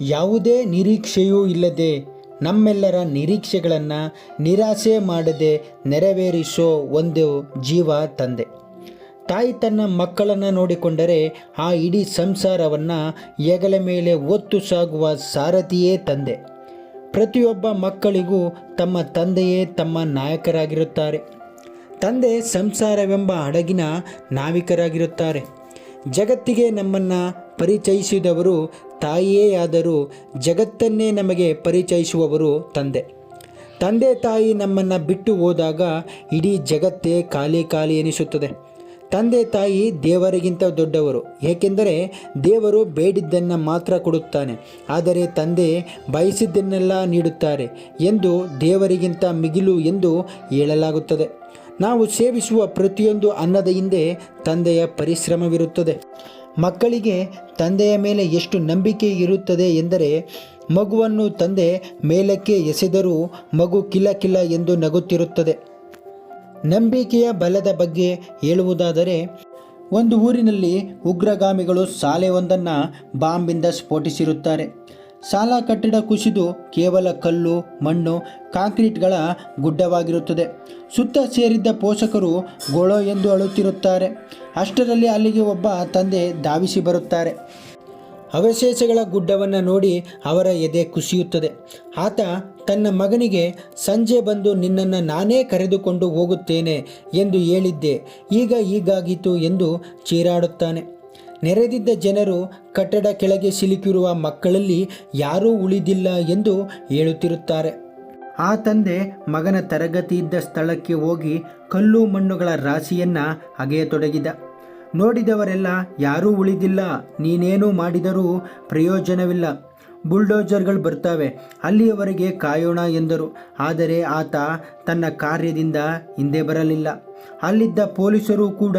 ಯಾವುದೇ ನಿರೀಕ್ಷೆಯೂ ಇಲ್ಲದೆ ನಮ್ಮೆಲ್ಲರ ನಿರೀಕ್ಷೆಗಳನ್ನು ನಿರಾಸೆ ಮಾಡದೆ ನೆರವೇರಿಸೋ ಒಂದು ಜೀವ ತಂದೆ. ತಾಯಿ ತನ್ನ ಮಕ್ಕಳನ್ನು ನೋಡಿಕೊಂಡರೆ ಆ ಇಡೀ ಸಂಸಾರವನ್ನು ಹೆಗಲ ಮೇಲೆ ಒತ್ತು ಸಾಗುವ ಸಾರಥಿಯೇ ತಂದೆ. ಪ್ರತಿಯೊಬ್ಬ ಮಕ್ಕಳಿಗೂ ತಮ್ಮ ತಂದೆಯೇ ತಮ್ಮ ನಾಯಕರಾಗಿರುತ್ತಾರೆ. ತಂದೆ ಸಂಸಾರವೆಂಬ ಹಡಗಿನ ನಾವಿಕರಾಗಿರುತ್ತಾರೆ. ಜಗತ್ತಿಗೆ ನಮ್ಮನ್ನು ಪರಿಚಯಿಸಿದವರು ತಾಯಿಯೇ ಆದರೂ ಜಗತ್ತನ್ನೇ ನಮಗೆ ಪರಿಚಯಿಸುವವರು ತಂದೆ. ತಂದೆ ತಾಯಿ ನಮ್ಮನ್ನು ಬಿಟ್ಟು ಹೋದಾಗ ಇಡೀ ಜಗತ್ತೇ ಖಾಲಿ ಖಾಲಿ ಎನಿಸುತ್ತದೆ. ತಂದೆ ತಾಯಿ ದೇವರಿಗಿಂತ ದೊಡ್ಡವರು, ಏಕೆಂದರೆ ದೇವರು ಬೇಡಿದ್ದನ್ನು ಮಾತ್ರ ಕೊಡುತ್ತಾನೆ. ಆದರೆ ತಂದೆ ಬಯಸಿದ್ದನ್ನೆಲ್ಲ ನೀಡುತ್ತಾರೆ ಎಂದು ದೇವರಿಗಿಂತ ಮಿಗಿಲು ಎಂದು ಹೇಳಲಾಗುತ್ತದೆ. ನಾವು ಸೇವಿಸುವ ಪ್ರತಿಯೊಂದು ಅನ್ನದ ಹಿಂದೆ ತಂದೆಯ ಪರಿಶ್ರಮವಿರುತ್ತದೆ. ಮಕ್ಕಳಿಗೆ ತಂದೆಯ ಮೇಲೆ ಎಷ್ಟು ನಂಬಿಕೆ ಇರುತ್ತದೆ ಎಂದರೆ, ಮಗುವನ್ನು ತಂದೆ ಮೇಲಕ್ಕೆ ಎಸೆದರೂ ಮಗು ಕಿಲ ಕಿಲ ಎಂದು ನಗುತ್ತಿರುತ್ತದೆ. ನಂಬಿಕೆಯ ಬಲದ ಬಗ್ಗೆ ಹೇಳುವುದಾದರೆ, ಒಂದು ಊರಿನಲ್ಲಿ ಉಗ್ರಗಾಮಿಗಳು ಶಾಲೆಯೊಂದನ್ನು ಬಾಂಬಿಂದ ಸ್ಫೋಟಿಸಿರುತ್ತಾರೆ. ಶಾಲಾ ಕಟ್ಟಡ ಕುಸಿದು ಕೇವಲ ಕಲ್ಲು, ಮಣ್ಣು, ಕಾಂಕ್ರೀಟ್ಗಳ ಗುಡ್ಡವಾಗಿರುತ್ತದೆ. ಸುತ್ತ ಸೇರಿದ್ದ ಪೋಷಕರು ಗೋಳೋ ಎಂದು ಅಳುತ್ತಿರುತ್ತಾರೆ. ಅಷ್ಟರಲ್ಲಿ ಅಲ್ಲಿಗೆ ಒಬ್ಬ ತಂದೆ ಧಾವಿಸಿ ಬರುತ್ತಾರೆ. ಅವಶೇಷಗಳ ಗುಡ್ಡವನ್ನು ನೋಡಿ ಅವರ ಎದೆ ಕುಸಿಯುತ್ತದೆ. ಆತ ತನ್ನ ಮಗನಿಗೆ, ಸಂಜೆ ಬಂದು ನಿನ್ನನ್ನು ನಾನೇ ಕರೆದುಕೊಂಡು ಹೋಗುತ್ತೇನೆ ಎಂದು ಹೇಳಿದ್ದೆ. ಈಗ ಹೀಗಾಗಿತ್ತು ಎಂದು ಚೀರಾಡುತ್ತಾನೆ. ನೆರೆದಿದ್ದ ಜನರು ಕಟ್ಟಡ ಕೆಳಗೆ ಸಿಲುಕಿರುವ ಮಕ್ಕಳಲ್ಲಿ ಯಾರೂ ಉಳಿದಿಲ್ಲ ಎಂದು ಹೇಳುತ್ತಿರುತ್ತಾರೆ. ಆ ತಂದೆ ಮಗನ ತರಗತಿ ಇದ್ದ ಸ್ಥಳಕ್ಕೆ ಹೋಗಿ ಕಲ್ಲು ಮಣ್ಣುಗಳ ರಾಶಿಯನ್ನು ಅಗೆಯತೊಡಗಿದ. ನೋಡಿದವರೆಲ್ಲ, ಯಾರೂ ಉಳಿದಿಲ್ಲ, ನೀನೇನೂ ಮಾಡಿದರೂ ಪ್ರಯೋಜನವಿಲ್ಲ. ಬುಲ್ಡೋಜರ್ಗಳು ಬರ್ತವೆ ಅಲ್ಲಿಯವರೆಗೆ ಕಾಯೋಣ ಎಂದರು. ಆದರೆ ಆತ ತನ್ನ ಕಾರ್ಯದಿಂದ ಹಿಂದೆ ಬರಲಿಲ್ಲ. ಅಲ್ಲಿದ್ದ ಪೊಲೀಸರು ಕೂಡ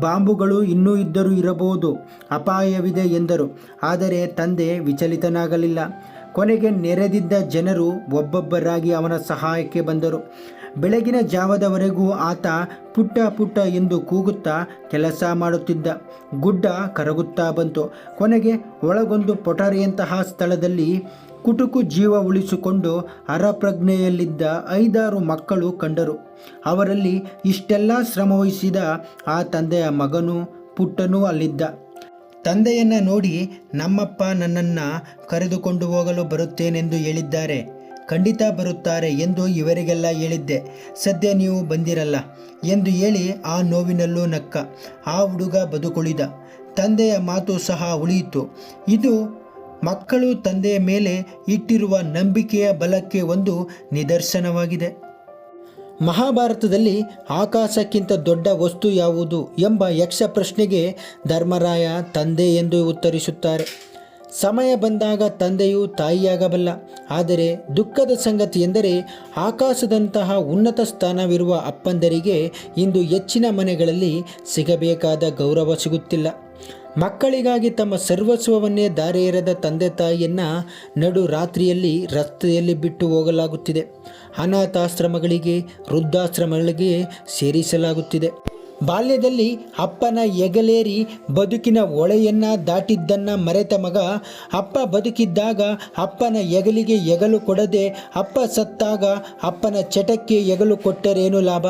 ಬಾಂಬುಗಳು ಇನ್ನೂ ಇದ್ದರೂ ಇರಬಹುದು. ಅಪಾಯವಿದೆ ಎಂದರು. ಆದರೆ ತಂದೆ ವಿಚಲಿತನಾಗಲಿಲ್ಲ. ಕೊನೆಗೆ ನೆರೆದಿದ್ದ ಜನರು ಒಬ್ಬೊಬ್ಬರಾಗಿ ಅವನ ಸಹಾಯಕ್ಕೆ ಬಂದರು. ಬೆಳಗಿನ ಜಾವದವರೆಗೂ ಆತ ಪುಟ್ಟ ಪುಟ್ಟ ಎಂದು ಕೂಗುತ್ತಾ ಕೆಲಸ ಮಾಡುತ್ತಿದ್ದ. ಗುಡ್ಡ ಕರಗುತ್ತಾ ಬಂತು. ಕೊನೆಗೆ ಒಳಗೊಂದು ಪೊಟರೆಯಂತಹ ಸ್ಥಳದಲ್ಲಿ ಕುಟುಕು ಜೀವ ಉಳಿಸಿಕೊಂಡು ಅರಪ್ರಜ್ಞೆಯಲ್ಲಿದ್ದ ಐದಾರು ಮಕ್ಕಳು ಕಂಡರು. ಅವರಲ್ಲಿ ಇಷ್ಟೆಲ್ಲ ಶ್ರಮವಹಿಸಿದ ಆ ತಂದೆಯ ಮಗನೂ ಪುಟ್ಟನೂ ಅಲ್ಲಿದ್ದ. ತಂದೆಯನ್ನು ನೋಡಿ ನಮ್ಮಪ್ಪ ನನ್ನನ್ನು ಕರೆದುಕೊಂಡು ಹೋಗಲು ಬರುತ್ತೇನೆಂದು ಹೇಳಿದ್ದಾರೆ. ಖಂಡಿತ ಬರುತ್ತಾರೆ ಎಂದು ಇವರಿಗೆಲ್ಲ ಹೇಳಿದ್ದೆ. ಸದ್ಯ ನೀವು ಬಂದಿರಲ್ಲ ಎಂದು ಹೇಳಿ ಆ ನೋವಿನಲ್ಲೂ ನಕ್ಕ, ಆ ಹುಡುಗ ಬದುಕುಳಿದ. ತಂದೆಯ ಮಾತು ಸಹ ಉಳಿಯಿತು. ಇದು ಮಕ್ಕಳು ತಂದೆಯ ಮೇಲೆ ಇಟ್ಟಿರುವ ನಂಬಿಕೆಯ ಬಲಕ್ಕೆ ಒಂದು ನಿದರ್ಶನವಾಗಿದೆ. ಮಹಾಭಾರತದಲ್ಲಿ ಆಕಾಶಕ್ಕಿಂತ ದೊಡ್ಡ ವಸ್ತು ಯಾವುದು ಎಂಬ ಯಕ್ಷ ಪ್ರಶ್ನೆಗೆ ಧರ್ಮರಾಯ ತಂದೆ ಎಂದು ಉತ್ತರಿಸುತ್ತಾರೆ. ಸಮಯ ಬಂದಾಗ ತಂದೆಯು ತಾಯಿಯಾಗಬಲ್ಲ. ಆದರೆ ದುಃಖದ ಸಂಗತಿ ಎಂದರೆ ಆಕಾಶದಂತಹ ಉನ್ನತ ಸ್ಥಾನವಿರುವ ಅಪ್ಪಂದರಿಗೆ ಇಂದು ಹೆಚ್ಚಿನ ಮನೆಗಳಲ್ಲಿ ಸಿಗಬೇಕಾದ ಗೌರವ ಸಿಗುತ್ತಿಲ್ಲ. ಮಕ್ಕಳಿಗಾಗಿ ತಮ್ಮ ಸರ್ವಸ್ವವನ್ನೇ ದಾರಿ ಎರೆದ ತಂದೆ ತಾಯಿಯನ್ನು ನಡು ರಾತ್ರಿಯಲ್ಲಿ ರಸ್ತೆಯಲ್ಲಿ ಬಿಟ್ಟು ಹೋಗಲಾಗುತ್ತಿದೆ. ಅನಾಥಾಶ್ರಮಗಳಿಗೆ, ವೃದ್ಧಾಶ್ರಮಗಳಿಗೆ ಸೇರಿಸಲಾಗುತ್ತಿದೆ. ಬಾಲ್ಯದಲ್ಲಿ ಅಪ್ಪನ ಎಗಲೇರಿ ಬದುಕಿನ ಒಳೆಯನ್ನ ದಾಟಿದ್ದನ್ನ ಮರೆತ ಮಗ, ಅಪ್ಪ ಬದುಕಿದ್ದಾಗ ಅಪ್ಪನ ಎಗಲಿಗೆ ಎಗಲು ಕೊಡದೆ ಅಪ್ಪ ಸತ್ತಾಗ ಅಪ್ಪನ ಚಟಕ್ಕೆ ಎಗಲು ಕೊಟ್ಟರೇನು ಲಾಭ?